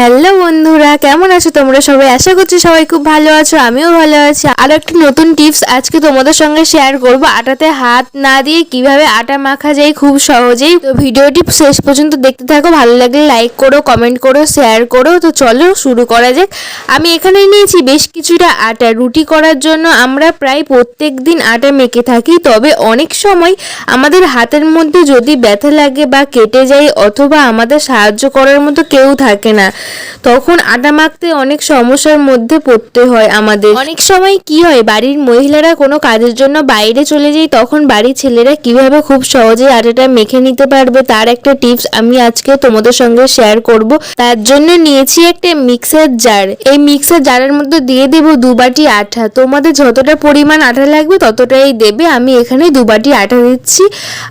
Hello বন্ধুরা, কেমন আছো তোমরা সবাই? আশা করছি সবাই খুব ভালো আছো, আমিও ভালো আছি। আর একটি নতুন টিপস আজকে তোমাদের সঙ্গে শেয়ার করব। আটাতে হাত না দিয়ে কীভাবে আটা মাখা যায় খুব সহজেই। তো ভিডিওটি শেষ পর্যন্ত দেখতে থাকো, ভালো লাগলে লাইক করো কমেন্ট করো শেয়ার করো। তো চলো শুরু করা যাক। আমি এখানে নিয়েছি বেশ কিছুটা আটা। রুটি করার জন্য আমরা প্রায় প্রত্যেক দিন আটা মেখে থাকি, তবে অনেক সময় আমাদের হাতের মধ্যে যদি ব্যথা লাগে বা কেটে যায়, অথবা আমাদের সাহায্য করার মতো কেউ থাকে না। তখন আটা মাখতে অনেক সমস্যার মধ্যে পড়তে হয় আমাদের। অনেক সময় কি হয়, বাড়ির মহিলারা কোনো কাজের জন্য বাইরে চলে যায়, তখন বাড়ির ছেলেরা কীভাবে খুব সহজে আটাটা মেখে নিতে পারবে তার একটা টিপস আমি আজকে তোমাদের সঙ্গে শেয়ার করব। তার জন্য নিয়েছি একটা মিক্সার জার এই মিক্সার জারের মধ্যে দিয়ে দেব দু বাটি আটা তোমাদের যতটা পরিমাণ আটা লাগবে ততটাই দেবে। আমি এখানে দু বাটি আটা দিচ্ছি।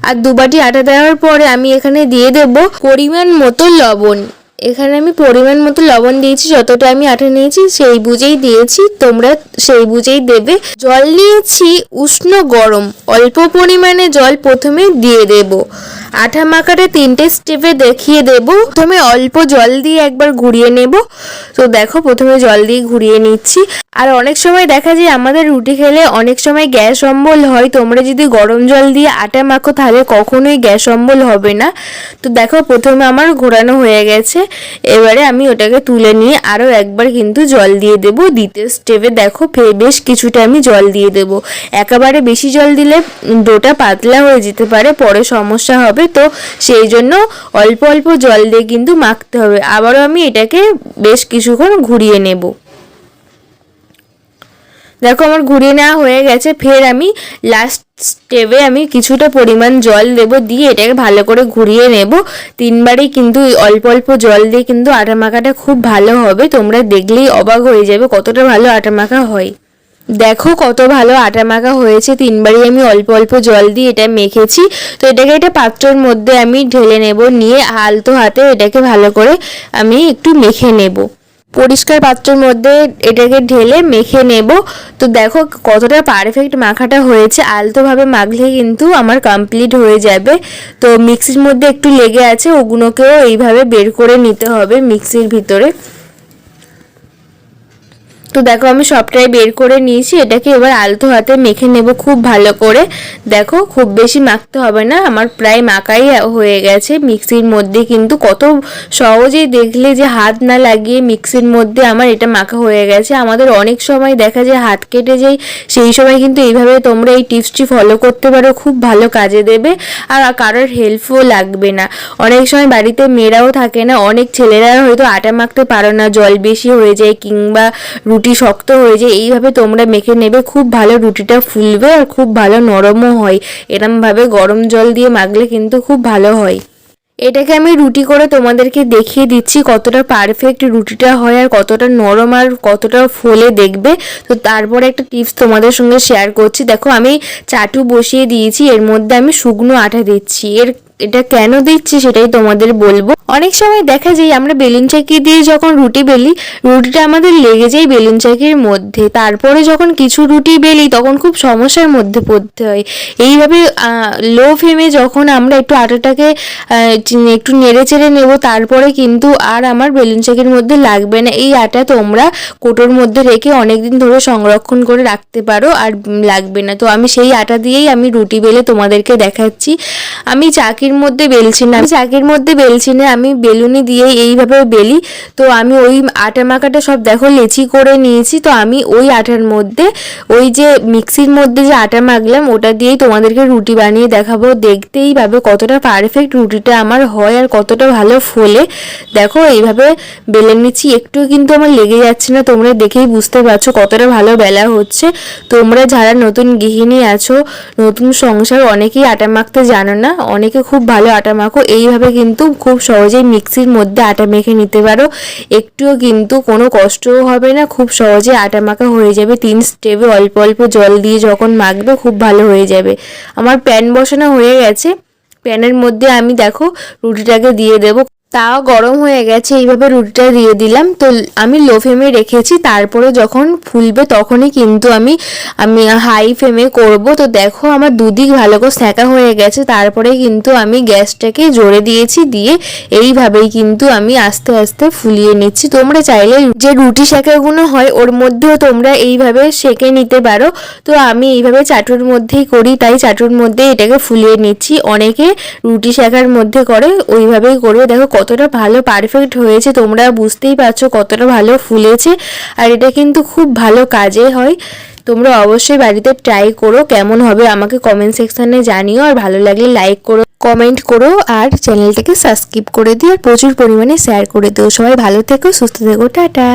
আর দু বাটি আটা দেওয়ার পরে আমি এখানে দিয়ে দেব পরিমাণ মতো লবণ। এখানে আমি পরিমাণ মতো লবণ দিয়েছি, যতটা আমি আটা নিয়েছি, সেই বুঝেই দিয়েছি, তোমরা সেই বুঝেই দেবে। জল নিয়েছি উষ্ণ গরম, অল্প পরিমাণে জল প্রথমে দিয়ে দেব। আঠা মাখাটা তিনটে স্টেপে দেখিয়ে দেব। প্রথমে অল্প জল দিয়ে একবার ঘুরিয়ে নেব। তো দেখো, প্রথমে জল দিয়ে ঘুরিয়ে নিচ্ছি। আর অনেক সময় দেখা যায়, আমাদের রুটি খেলে অনেক সময় গ্যাস অম্বল হয়। তোমরা যদি গরম জল দিয়ে আটা মাখো, তাহলে কখনোই গ্যাস অম্বল হবে না। তো দেখো, প্রথমে আমার ঘোরানো হয়ে গেছে। এবারে আমি ওটাকে তুলে নিয়ে আরও একবার কিন্তু জল দিয়ে দেব। দ্বিতীয় স্টেপে দেখো বেশ কিছুটা আমি জল দিয়ে দেব। একেবারে বেশি জল দিলে ডোটা পাতলা হয়ে যেতে পারে, পরে সমস্যা হবে তো সেই জন্য অল্প অল্প জল দিয়ে কিন্তু মাখতে হবে। আবারও আমি এটাকে বেশ কিছুক্ষণ ঘুরিয়ে নেব। দেখো আমার ঘুরিয়ে নেওয়া হয়ে গেছে। ফের আমি লাস্ট স্টেপে আমি কিছুটা পরিমাণ জল দেব, দিয়ে এটাকে ভালো করে ঘুরিয়ে নেব। তিনবারই কিন্তু অল্প অল্প জল দিয়ে কিন্তু আটা মাখাটা খুব ভালো হবে। তোমরা দেখলেই অবাক হয়ে যাবে কতটা ভালো আটা মাখা হয়। দেখো কত ভালো আটা মাখা হয়েছে। তিনবারই আমি অল্প অল্প জল দিয়ে এটা মেখেছি। তো এটাকে একটা পাত্রর মধ্যে আমি ঢেলে নেব, নিয়ে আলতো হাতে এটাকে ভালো করে আমি একটু মেখে নেব। পরিষ্কার পাত্রের মধ্যে এটাকে ঢেলে মেখে নেব। তো দেখো কতটা পারফেক্ট মাখাটা হয়েছে। আলতোভাবে মাখলে কিন্তু আমার কমপ্লিট হয়ে যাবে। তো মিক্সির মধ্যে একটু লেগে আছে ওগুলোকেও এইভাবে বের করে নিতে হবে মিক্সির ভিতরে। তো দেখো আমি সবটাই বের করে নিয়েছি, এটাকে এবার আলতো হাতে মেখে নেব খুব ভালো করে। দেখো, খুব বেশি মাখতে হবে না, আমার প্রায় মাখাই হয়ে গেছে মিক্সির মধ্যে, কিন্তু কত সহজেই দেখলে যে হাত না লাগিয়ে মিক্সির মধ্যে আমার এটা মাখা হয়ে গেছে। আমাদের অনেক সময় দেখা যায় হাত কেটে যায়, সেই সময় কিন্তু এইভাবে তোমরা এই টিপসটি ফলো করতে পারো, খুব ভালো কাজে দেবে আর কারোর হেল্পও লাগবে না। অনেক সময় বাড়িতে মেয়েরাও থাকে না, অনেক ছেলেরা হয়তো আটা মাখতে পারো না, জল বেশি হয়ে যায় কিংবা রুটি শক্ত হয়ে যায়, এইভাবে তোমরা মেখে নেবে, খুব ভালো রুটিটা ফুলবে আর খুব ভালো নরমও হয়। এরমভাবে গরম জল দিয়ে মাখলে কিন্তু খুব ভালো হয়। এটাকে আমি রুটি করে তোমাদেরকে দেখিয়ে দিচ্ছি কতটা পারফেক্ট রুটিটা হয় আর কতটা নরম আর কতটা ফোলে দেখবে। তো তারপরে একটা টিপস তোমাদের সঙ্গে শেয়ার করছি। দেখো, আমি চাটু বসিয়ে দিয়েছি, এর মধ্যে আমি শুকনো আটা দিচ্ছি। এর এটা কেন দিচ্ছি সেটাই তোমাদের বলব। অনেক সময় দেখা যায় আমরা বেলুন চাকি দিয়ে যখন রুটি বেলি, রুটিটা আমাদের লেগে যায় বেলুন চাকির মধ্যে। তারপরে যখন কিছু রুটি বেলি, তখন খুব সমস্যার মধ্যে পড়তে হয়। এইভাবে লো ফ্লেমে যখন আমরা একটু আটাটাকে একটু নেড়ে চেড়ে নেব, তারপরে কিন্তু আর আমার বেলুন চাকির মধ্যে লাগবে না। এই আটা তোমরা কোটোর মধ্যে রেখে অনেকদিন ধরে সংরক্ষণ করে রাখতে পারো আর লাগবে না। তো আমি সেই আটা দিয়েই আমি রুটি বেলে তোমাদেরকে দেখাচ্ছি। আমি চাকির মধ্যে বেলছি না আমি চাকির মধ্যে বেলছি না আমি বেলুনি দিয়ে এইভাবে বেলি। তো আমি ওই আটা মাখাটা সব দেখো, লেচি করে নিয়েছি। তো আমি ওই আটার মধ্যে, ওই যে মিক্সির মধ্যে যে আটা মাখলাম, ওটা দিয়েই তোমাদেরকে রুটি বানিয়ে দেখাবো। দেখতেই পাবে কতটা পারফেক্ট রুটিটা আমার হয় আর কতটা ভালো ফোলে। দেখো, এইভাবে বেলে নিচ্ছি। একটু কিন্তু আমার লেগে যাচ্ছে না, তোমরা দেখেই বুঝতে পারছ কতটা ভালো বেলা হচ্ছে। তোমরা যারা নতুন গৃহিণী আছো, নতুন সংসার, অনেকেই আটা মাখতে জানো না, অনেকে খুব ভালো আটা মাখো। এইভাবে কিন্তু খুব সহজেই মিক্সির মধ্যে আটা মেখে নিতে পারো। একটুও কিন্তু কোনো কষ্টও হবে না, খুব সহজে আটা মাখা হয়ে যাবে। তিন স্টেপে অল্প অল্প জল দিয়ে যখন মাখবে খুব ভালো হয়ে যাবে। আমার প্যান বসানো হয়ে গেছে। প্যানের মধ্যে আমি দেখো রুটিটাকে দিয়ে দেবো। তাও গরম হয়ে গেছে, এইভাবে রুটিটা দিয়ে দিলাম। তো আমি লো ফ্লেমে রেখেছি তারপরে যখন ফুলবে তখনই কিন্তু আমি আমি হাই ফ্লেমে করব। তো দেখো আমার দুদিক ভালো করে সেঁকা হয়ে গেছে তারপরে কিন্তু আমি গ্যাসটাকে জোরে দিয়েছি, দিয়ে এইভাবেই কিন্তু আমি আস্তে আস্তে ফুলিয়ে নিচ্ছি। তোমরা চাইলে যে রুটি শেখাগুলো হয়, ওর মধ্যেও তোমরা এইভাবে সেঁকে নিতে পারো। তো আমি এইভাবে চাটুর মধ্যেই করি, তাই চাটুর মধ্যে এটাকে ফুলিয়ে নিচ্ছি। অনেকে রুটি শেখার মধ্যে করে, ওইভাবেই করবে দেখো কতটা ভালো পারফেক্ট হয়েছে তোমরা বুঝতেই পারছ কতটা ভালো ফুলেছে। আর এটা কিন্তু খুব ভালো কাজে হয়। তোমরা অবশ্যই বাড়িতে ট্রাই করো কেমন হবে আমাকে কমেন্ট সেকশানে জানিও। আর ভালো লাগলে লাইক করো কমেন্ট করো আর চ্যানেলটাকে সাবস্ক্রাইব করে দিও। আর প্রচুর পরিমাণে শেয়ার করে দিও। সবাই ভালো থেকো, সুস্থ থেকো, টাটা।